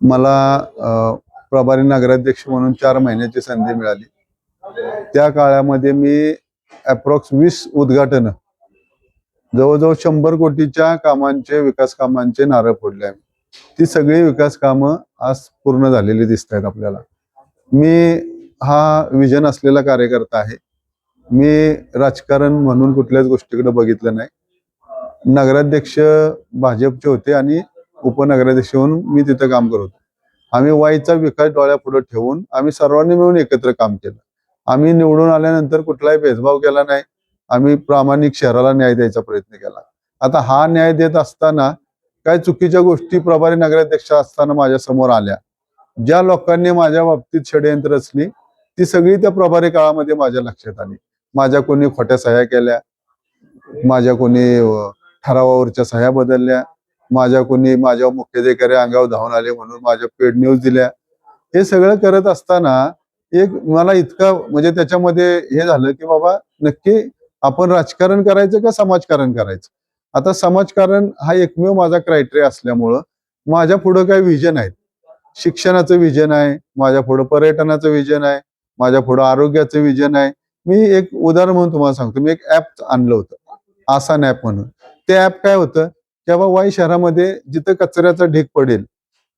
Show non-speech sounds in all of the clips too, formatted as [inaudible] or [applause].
मला प्रभारी नगराध्यक्ष म्हणून चार महिन्याची संधी मिळाली. त्या काळामध्ये मी अप्रॉक्स वीस उद्घाटन जवळजवळ शंभर कोटीच्या कामांचे विकास कामांचे नारळ फोडले आहे. ती सगळी विकास कामं आज पूर्ण झालेली दिसत आहेत आपल्याला. मी हा विजन असलेला कार्यकर्ता आहे. मी राजकारण म्हणून कुठल्याच गोष्टीकडे बघितलं नाही. नगराध्यक्ष भाजपचे होते आणि उपनगराध्यक्ष होऊन मी तिथं काम करत आम्ही वाईचा विकास डोळ्यापुढे ठेवून आम्ही सर्वांनी मिळून एकत्र काम केलं. आम्ही निवडून आल्यानंतर कुठलाही भेदभाव केला नाही. आम्ही प्रामाणिक शहराला न्याय द्यायचा प्रयत्न केला. आता हा न्याय देत असताना काय चुकीच्या गोष्टी प्रभारी नगराध्यक्ष असताना माझ्यासमोर आल्या. ज्या लोकांनी माझ्या बाबतीत षडयंत्र रचली ती सगळी त्या प्रभारी काळामध्ये माझ्या लक्षात आली. माझ्या कोणी खोट्या सह्या केल्या माझ्या कोणी ठरावावरच्या सह्या बदलल्या माझ्या कोणी माझ्या मुख्याधिकारी अंगावर धावून आले म्हणून माझ्या पेड न्यूज दिल्या. हे सगळं करत असताना एक मला इतका म्हणजे त्याच्यामध्ये हे झालं की बाबा नक्की आपण राजकारण करायचं का समाजकारण करायचं? आता समाजकारण हा एकमेव माझा क्रायटेरिया असल्यामुळं माझ्या पुढं काही विजन आहेत. शिक्षणाचं विजन आहे माझ्या पुढं पर्यटनाचं विजन आहे माझ्या पुढं आरोग्याचं विजन आहे. मी एक उदाहरण म्हणून तुम्हाला सांगतो. मी एक ऍप आणलं होतं. आसान ऍप म्हणून. ते ऍप काय होतं? तेव्हा वाई शहरामध्ये जिथं कचऱ्याचा ढेक पडेल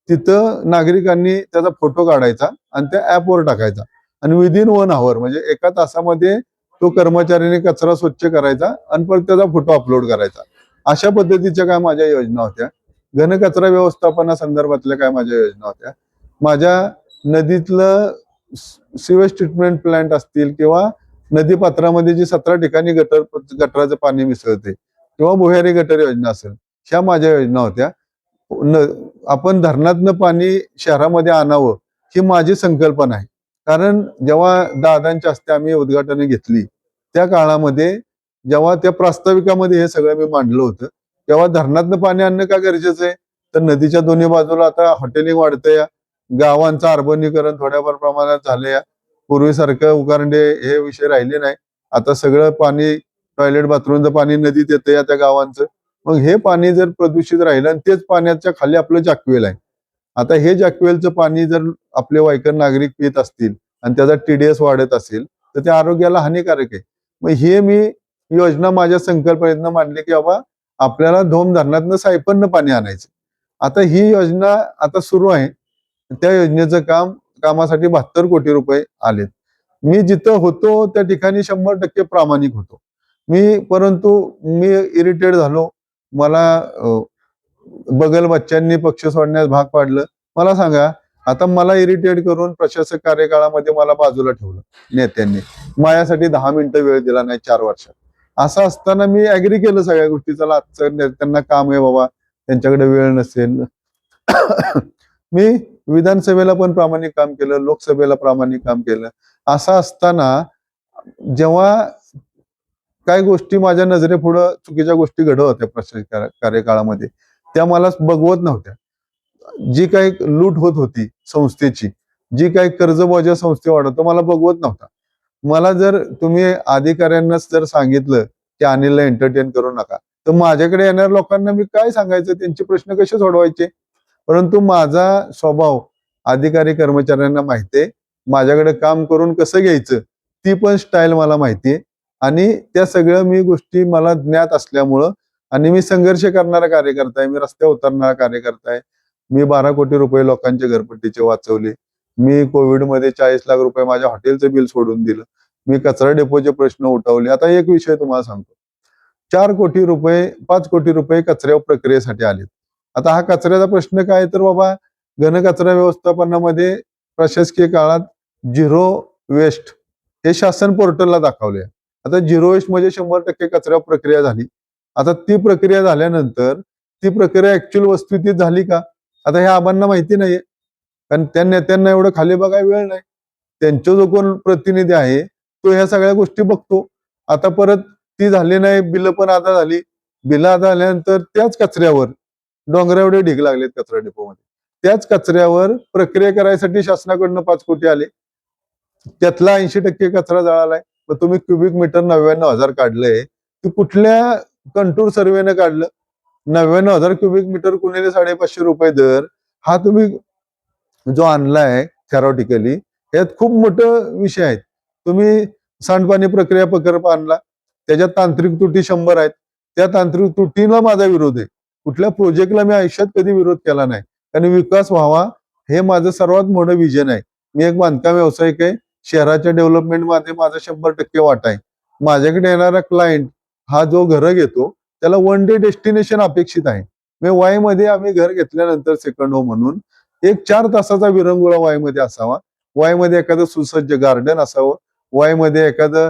तिथं नागरिकांनी त्याचा फोटो काढायचा आणि त्या ऍपवर टाकायचा. आणि विदिन वन आवर म्हणजे एका तासामध्ये तो कर्मचाऱ्याने कचरा स्वच्छ करायचा आणि परत त्याचा फोटो अपलोड करायचा. अशा पद्धतीच्या काय माझ्या योजना होत्या. घनकचरा व्यवस्थापनासंदर्भातल्या काय माझ्या योजना होत्या. माझ्या नदीतलं सिवेज ट्रीटमेंट प्लांट असतील किंवा नदी पात्रामध्ये जी सतरा ठिकाणी गटर गटराचं पाणी मिसळते किंवा भुयारी गटर योजना असेल ह्या माझ्या योजना होत्या. न आपण धरणातनं पाणी शहरामध्ये आणावं ही माझी संकल्पना आहे. कारण जेव्हा दादांच्या हस्ते आम्ही उद्घाटने घेतली त्या काळामध्ये जेव्हा त्या प्रास्ताविकामध्ये हे सगळं मी मांडलं होतं तेव्हा धरणातनं पाणी आणणं का गरजेचं आहे? तर नदीच्या दोन्ही बाजूला आता हॉटेलिंग वाढतंय. गावांचं अर्बनीकरण थोड्याफार प्रमाणात झालंय. पूर्वीसारखं उकारंडे हे विषय राहिले नाही. आता सगळं पाणी टॉयलेट बाथरूमचं पाणी नदीत येतं या त्या गावांचं. मग हे पाणी जर प्रदूषित राहिलं आणि तेच पाण्याच्या खाली आपलं जाकवेल आहे. आता हे जाकवेलचं पाणी जर आपले वायकर नागरिक पित असतील आणि त्याचा टीडीएस वाढत असेल तर ते आरोग्याला हानिकारक आहे. मग हे मी योजना माझ्या संकल्पनेतनं मांडली की बाबा आपल्याला धोम धरणातनं सायपन्न पाणी आणायचं. आता ही योजना आता सुरू आहे. त्या योजनेचं काम कामासाठी बहात्तर कोटी रुपये आलेत. मी जिथं होतो त्या ठिकाणी शंभर टक्के प्रामाणिक होतो. मी परंतु मी इरिटेट झालो. मला बगल बच्चांनी पक्ष सोडण्यास भाग पाडलं. मला सांगा आता मला इरिटेट करून प्रशासक कार्यकाळामध्ये मला बाजूला ठेवलं नेत्यांनी. माझ्यासाठी दहा मिनिटं वेळ दिला नाही चार वर्षात. असं असताना मी अग्री केलं सगळ्या गोष्टी. चला आजचं नेत्यांना काम आहे बाबा. त्यांच्याकडे वेळ नसेल. [coughs] मी विधानसभेला पण प्रामाणिक काम केलं लोकसभेला प्रामाणिक काम केलं. असं असताना जेव्हा काय गोष्टी माझ्या नजरेपुढं चुकीच्या गोष्टी घडत होत्या प्रशासकीय कार्यकाळामध्ये. त्या मला बघवत नव्हत्या. जी काही लूट होत होती संस्थेची जी काही कर्जबाजा संस्थे वाढवतो मला बघवत नव्हता. मला जर तुम्ही अधिकाऱ्यांनाच जर सांगितलं की अनिलला एंटरटेन करू नका तर माझ्याकडे येणाऱ्या लोकांना मी काय सांगायचं? त्यांचे प्रश्न कसे सोडवायचे? परंतु माझा स्वभाव अधिकारी कर्मचाऱ्यांना माहिती आहे माझ्याकडे काम करून कसं घ्यायचं ती पण स्टाईल मला माहिती आहे. आणि त्या सगळ्या मी गोष्टी मला ज्ञात असल्यामुळं आणि मी संघर्ष करणारा कार्यकर्ता आहे मी रस्त्यावर उतरणारा कार्यकर्ता आहे. मी बारा कोटी रुपये लोकांचे घरपट्टीचे वाचवले. मी कोविडमध्ये चाळीस लाख रुपये माझ्या हॉटेलचं बिल सोडून दिलं. मी कचरा डेपोचे प्रश्न उठवले. आता एक विषय तुम्हाला सांगतो. चार कोटी रुपये पाच कोटी रुपये कचऱ्या प्रक्रियेसाठी आलेत. आता हा कचऱ्याचा प्रश्न काय तर बाबा घनकचरा व्यवस्थापनामध्ये प्रशासकीय काळात झिरो वेस्ट हे शासन पोर्टलला दाखवले आता झिरो वेस्ट म्हणजे शंभर टक्के कचरा प्रक्रिया झाली. आता ती प्रक्रिया झाल्यानंतर ती प्रक्रिया ऍक्च्युअल वस्तुस्थितीत झाली का? आता ह्या आबांना माहिती नाहीये. कारण त्या नेत्यांना एवढं खाली बघायला वेळ नाही. त्यांचा जो कोण प्रतिनिधी आहे तो ह्या सगळ्या गोष्टी बघतो. आता परत ती झाली नाही बिल पण आता झाली. बिल आता झाल्यानंतर त्याच कचऱ्यावर डोंगरा एवढे ढीग लागलेत कचरा डेपोमध्ये. त्याच कचऱ्यावर प्रक्रिया करायसाठी शासनाकडनं पाच कोटी आले. त्यातला ऐंशी टक्के कचरा जळालाय. मग तुम्ही क्युबिक मीटर नव्याण्णव हजार काढलंय ते कुठल्या कंटूर सर्वेने काढलं? नव्याण्णव हजार क्युबिक मीटर कुणीले साडेपाचशे रुपये दर? हा तुम्ही जो आणलाय थेरॉटिकली यात खूप मोठं विषय आहेत. तुम्ही सांडपाणी प्रक्रिया प्रकल्प आणला त्याच्यात तांत्रिक त्रुटी शंभर आहेत. त्या तांत्रिक त्रुटीला माझा विरोध आहे. कुठल्या प्रोजेक्टला मी आयुष्यात कधी विरोध केला नाही. आणि विकास व्हावा हे माझं सर्वात मोठं विजन आहे. मी एक बांधकाम व्यावसायिक आहे. शहराच्या डेव्हलपमेंटमध्ये माझा शंभर टक्के वाटा आहे. माझ्याकडे येणारा क्लायंट हा जो घर घेतो त्याला वन डे डेस्टिनेशन अपेक्षित आहे. वायमध्ये आम्ही घर घेतल्यानंतर सेकंड होम म्हणून एक चार तासाचा विरंगुळा वायमध्ये असावा. वायमध्ये एखादं सुसज्ज गार्डन असावं. वायमध्ये एखादं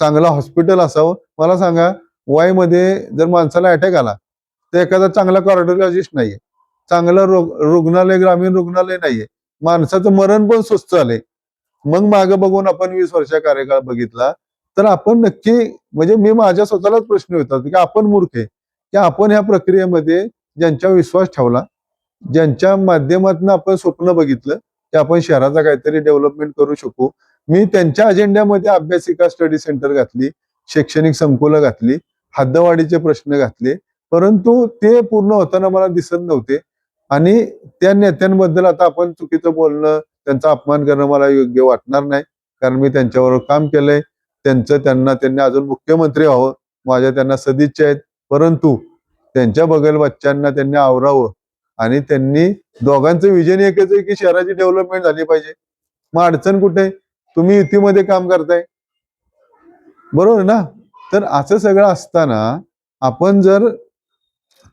चांगलं हॉस्पिटल असावं. मला सांगा वायमध्ये जर माणसाला अटॅक आला तर एखादा चांगला कॉर्डिओलॉजिस्ट नाहीये. चांगलं रुग्णालय ग्रामीण रुग्णालय नाहीये. माणसाचं मरण पण स्वस्त आलंय मग मागे बघून आपण वीस वर्षा कार्यकाळ बघितला तर आपण नक्की म्हणजे मी माझ्या स्वतःलाच प्रश्न होता की आपण मूर्ख आहे की आपण ह्या प्रक्रियेमध्ये ज्यांच्यावर विश्वास ठेवला ज्यांच्या माध्यमातून आपण स्वप्न बघितलं की आपण शहराचा काहीतरी डेव्हलपमेंट करू शकू. मी त्यांच्या अजेंड्यामध्ये अभ्यासिका स्टडी सेंटर घातली शैक्षणिक संकुलं घातली हद्दवाढीचे प्रश्न घातले परंतु ते पूर्ण होताना मला दिसत नव्हते. आणि त्या नेत्यांबद्दल आता आपण चुकीचं बोलणं त्यांचा अपमान करणं मला योग्य वाटणार नाही. कारण मी त्यांच्याबरोबर काम केलंय. त्यांचं त्यांना त्यांनी अजून मुख्यमंत्री व्हावं. माझ्या त्यांना सदिच्छा आहेत. परंतु त्यांच्या बगल बच्चांना त्यांनी आवरावं. आणि त्यांनी दोघांचं विजन एकच आहे की शहराची डेव्हलपमेंट झाली पाहिजे. मग अडचण कुठे? आहे? तुम्ही युतीमध्ये काम करताय. बरोबर ना? तर असं सगळं असताना आपण जर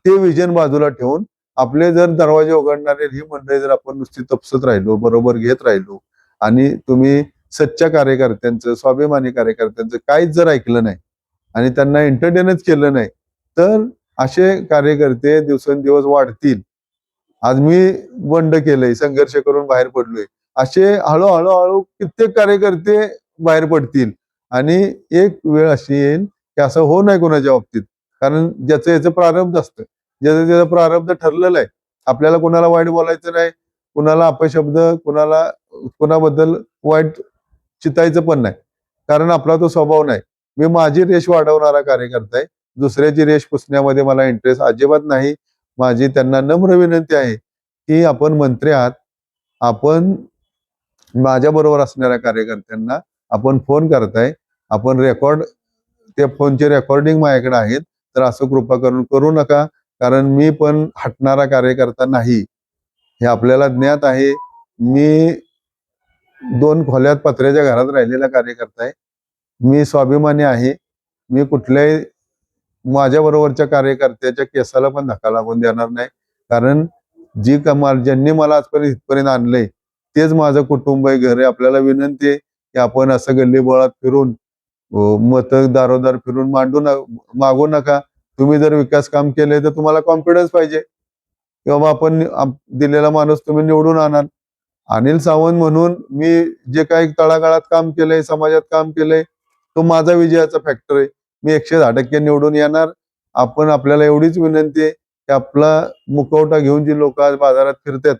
ते विजन बाजूला ठेवून आपले जर दरवाजे उघडणारे ही मंडळी जर आपण नुसती तपसत राहिलो बरोबर घेत राहिलो आणि तुम्ही सच्च्या कार्यकर्त्यांचं स्वाभिमानी कार्यकर्त्यांचं काहीच जर ऐकलं नाही आणि त्यांना एंटरटेनच केलं नाही तर असे कार्यकर्ते दिवसेंदिवस वाढतील. आज मी बंड केलंय संघर्ष करून बाहेर पडलोय. असे हळूहळू हळू कित्येक कार्यकर्ते बाहेर पडतील आणि एक वेळ अशी येईल की असं हो नाही कोणाच्या बाबतीत कारण ज्याचं याचं प्रारब्ध असतं. ज्याचं त्याचं प्रारब्ध ठरलेलं आहे. आपल्याला कोणाला वाईट बोलायचं नाही कुणाला अपशब्द कुणाला कुणाबद्दल वाईट चितायचं पण नाही. कारण आपला तो स्वभाव नाही. मी माझी रेश वाढवणारा कार्यकर्ता आहे. दुसऱ्याची रेश पुसण्यामध्ये मला इंटरेस्ट अजिबात नाही. माझी त्यांना नम्र विनंती आहे की आपण मंत्री आहात. आपण माझ्या बरोबर असणाऱ्या कार्यकर्त्यांना आपण फोन करताय. आपण रेकॉर्ड त्या फोनचे रेकॉर्डिंग माझ्याकडे आहेत. तर असं कृपा करून करू नका. कारण मी पण हटणारा कार्यकर्ता नाही. हे आपल्याला ज्ञात आहे. मी दोन खोल्यात पत्र्याच्या घरात राहिलेला कार्यकर्ता आहे. मी स्वाभिमानी आहे. मी कुठल्याही माझ्या बरोबरच्या कार्यकर्त्याच्या केसाला पण धक्का लागून देणार नाही. कारण जी कमाल ज्यांनी मला आजपर्यंत इथपर्यंत आणलंय तेच माझं कुटुंब आहे घर. आहे आपल्याला विनंती आहे की आपण असं गल्लीबळात फिरून मत दारोदार फिरून मांडू न मागू नका. तुम्ही जर विकास काम केले तर तुम्हाला कॉन्फिडन्स पाहिजे. किंवा आपण दिलेला माणूस तुम्ही निवडून आणाल. अनिल सावंत म्हणून मी जे काही तळागाळात काम केलंय समाजात काम केलंय तो माझा विजयाचा फॅक्टर आहे. मी एकशे दहा टक्के निवडून येणार. आपण आपल्याला एवढीच विनंती आहे की आपला मुखवटा घेऊन जी लोक आज बाजारात फिरतात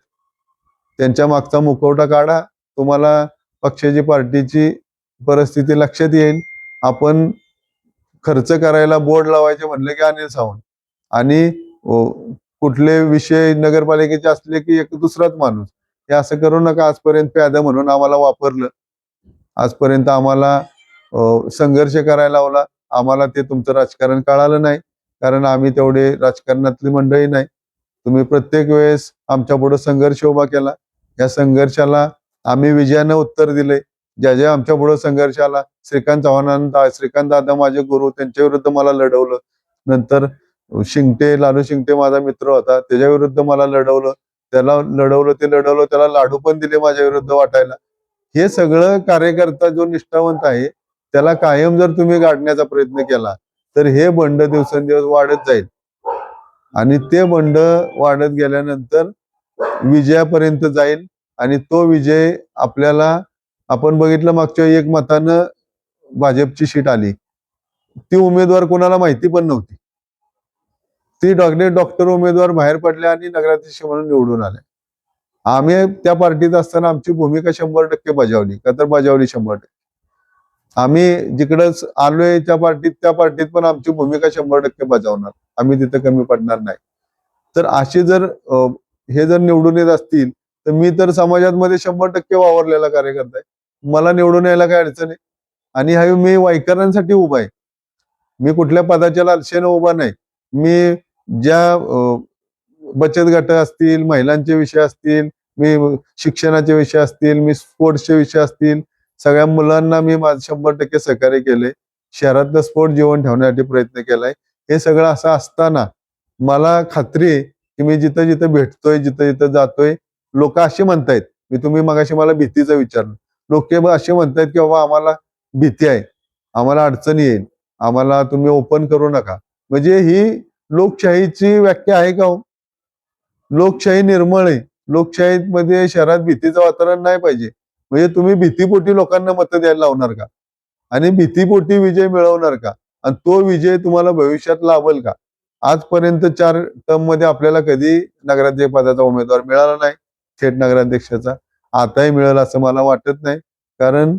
त्यांच्या मागचा मुखवटा काढा. तुम्हाला पक्षाची पार्टीची परिस्थिती लक्षात येईल. आपण खर्च करायला बोर्ड लावायचे म्हणले की अनिल सावंत. आणि कुठले विषय नगरपालिकेचे असले की एक दुसराच माणूस. हे असं करू नका आजपर्यंत प्यादा म्हणून आम्हाला वापरलं. आजपर्यंत आम्हाला संघर्ष करायला लावला. आम्हाला ते तुमचं राजकारण कळालं नाही. कारण आम्ही तेवढे राजकारणातली मंडळी नाही. तुम्ही प्रत्येक वेळेस आमच्या पुढे संघर्ष उभा केला. या संघर्षाला आम्ही विजयानं उत्तर दिले ज्या ज्या आमच्या पुढे संघर्ष आला श्रीकांत चव्हाणांना श्रीकांत दादा माझे गुरु त्यांच्या विरुद्ध मला लढवलं. नंतर शिंगटे लालू शिंगटे माझा मित्र होता त्याच्या विरुद्ध मला लढवलं. त्याला लढवलं ते लढवलं त्याला लाडू पण दिले माझ्या विरुद्ध वाटायला. हे सगळं कार्यकर्ता जो निष्ठावंत आहे त्याला कायम जर तुम्ही गाडण्याचा प्रयत्न केला तर हे बंड दिवसेंदिवस वाढत जाईल. आणि ते बंड वाढत गेल्यानंतर विजयापर्यंत जाईल आणि तो विजय आपल्याला आपण बघितलं मागच्या वेळी एक मतानं भाजपची शीट आली. ती उमेदवार कोणाला माहिती पण नव्हती. ती डॉक्टर डॉक्टर उमेदवार बाहेर पडल्या आणि नगराध्यक्ष म्हणून निवडून आले. आम्ही त्या पार्टीत असताना आमची भूमिका शंभर टक्के बजावली का तर बजावली शंभर टक्के. आम्ही जिकडंच आलोय त्या पार्टीत त्या पार्टीत पण आमची भूमिका शंभर टक्के बजावणार. आम्ही तिथं कमी पडणार नाही. तर अशी जर हे जर निवडून येत असतील तर मी तर समाजात मध्ये शंभर टक्के वावरलेला कार्यकर्ता आहे. मला निवडून यायला काय अडचण आहे? आणि हा मी वाईकरांसाठी उभा आहे. मी कुठल्या पदाच्या लालशेने उभा नाही. मी ज्या बचत गट असतील महिलांचे विषय असतील मी शिक्षणाचे विषय असतील मी स्पोर्ट्सचे विषय असतील सगळ्या मुलांना मी माझं शंभर टक्के सहकार्य केले शहरातलं स्पोर्ट जीवन ठेवण्यासाठी प्रयत्न केलाय. हे सगळं असं असताना मला खात्री आहे की मी जिथं जिथं भेटतोय जिथं जिथं जातोय लोक असे म्हणतायत मी तुम्ही मगाशी मला भीतीचं विचारलं. लोक असे म्हणतायत की बाबा आम्हाला भीती आहे. आम्हाला अडचणी येईल. आम्हाला तुम्ही ओपन करू नका. म्हणजे ही लोकशाहीची व्याख्या आहे का हो? लोकशाही निर्मळ आहे. लोकशाहीमध्ये शहरात भीतीचं वातावरण नाही पाहिजे. म्हणजे तुम्ही भीतीपोटी लोकांना मतं द्यायला लावणार का? आणि भीतीपोटी विजय मिळवणार का? आणि तो विजय तुम्हाला भविष्यात लाभल का? आजपर्यंत चार टर्ममध्ये आपल्याला कधी नगराध्यक्ष पदाचा उमेदवार मिळाला नाही. थेट नगराध्यक्षाचा. आताही मिळेल असं मला वाटत नाही. कारण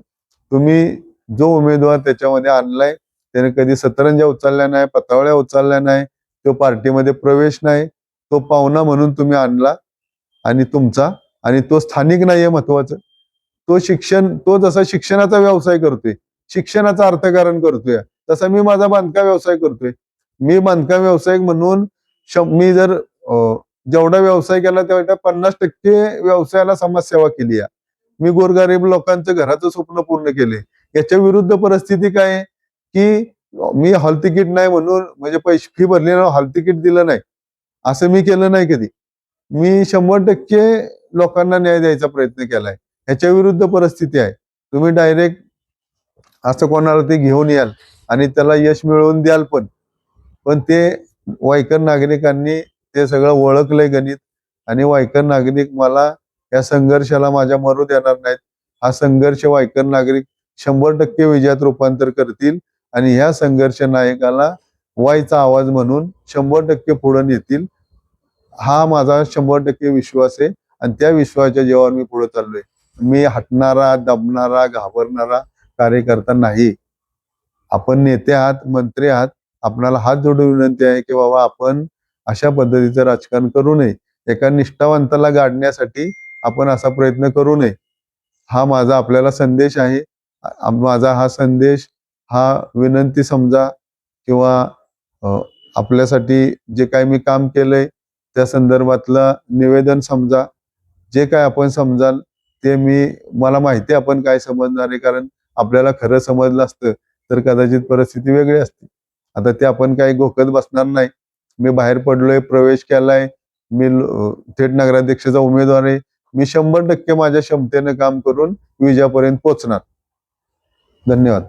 तुम्ही जो उमेदवार त्याच्यामध्ये आणलाय त्याने कधी सतरंजा उचलल्या नाही पतावळ्या उचलल्या नाही तो पार्टीमध्ये प्रवेश नाही तो पाहुणा म्हणून तुम्ही आणला आणि तुमचा आणि तो स्थानिक नाहीये महत्वाचं. तो शिक्षण तो जसा शिक्षणाचा व्यवसाय करतोय शिक्षणाचं अर्थकारण करतोय तसा मी माझा बांधकाम व्यवसाय करतोय. मी बांधकाम व्यावसायिक म्हणून मी जर जेवढा व्यवसाय केला तेवढ्या पन्नास टक्के व्यवसायाला समाजसेवा केली आहे. मी गोरगरीब लोकांचं घराचं स्वप्न पूर्ण केले. याच्या विरुद्ध परिस्थिती काय आहे? की मी हॉल तिकीट नाही म्हणून म्हणजे पैसे फी भरली ना हॉल तिकीट दिलं नाही. असं मी केलं नाही कधी. मी शंभर टक्के लोकांना न्याय द्यायचा प्रयत्न केलाय. ह्याच्या विरुद्ध परिस्थिती आहे. तुम्ही डायरेक्ट असं कोणाला ते घेऊन याल आणि त्याला यश मिळवून द्याल पण. पण ते वायकर नागरिकांनी ते सगळं ओळखलंय गणित. आणि वायकर नागरिक मला या संघर्षाला माझ्या मरू देणार नाहीत. हा संघर्ष वायकर नागरिक शंभर टक्के विजयात रूपांतर करतील आणि ह्या संघर्ष नायकाला वायचा आवाज म्हणून शंभर टक्के पुढे नेतील. हा माझा शंभर टक्के विश्वास आहे आणि त्या विश्वासाच्या जेव्हा मी पुढे चाललोय. मी हटणारा दबणारा घाबरणारा कार्यकर्ता नाही. आपण नेते आहात मंत्री आहात. आपणाला हात जोडून विनंती आहे की बाबा आपण अशा पद्धतीचं राजकारण करू नये. एका निष्ठावंताला गाडण्यासाठी आपण असा प्रयत्न करू नये. हा माझा आपल्याला संदेश आहे. माझा हा संदेश हा विनंती समजा किंवा आपल्यासाठी जे काही मी काम केलंय त्या संदर्भातलं निवेदन समजा जे काय आपण समजाल ते मी मला माहिती आहे आपण काय समजणार आहे कारण आपल्याला खरं समजलं असतं तर कदाचित परिस्थिती वेगळी असते. आता ते आपण काही घोकत बसणार नाही. मी बाहेर पडलोय प्रवेश केलाय मी थेट नगराध्यक्षाचा उमेदवार आहे. मी शंभर टक्के माझ्या क्षमतेने काम करून विजयापर्यंत पोहोचणार. धन्यवाद.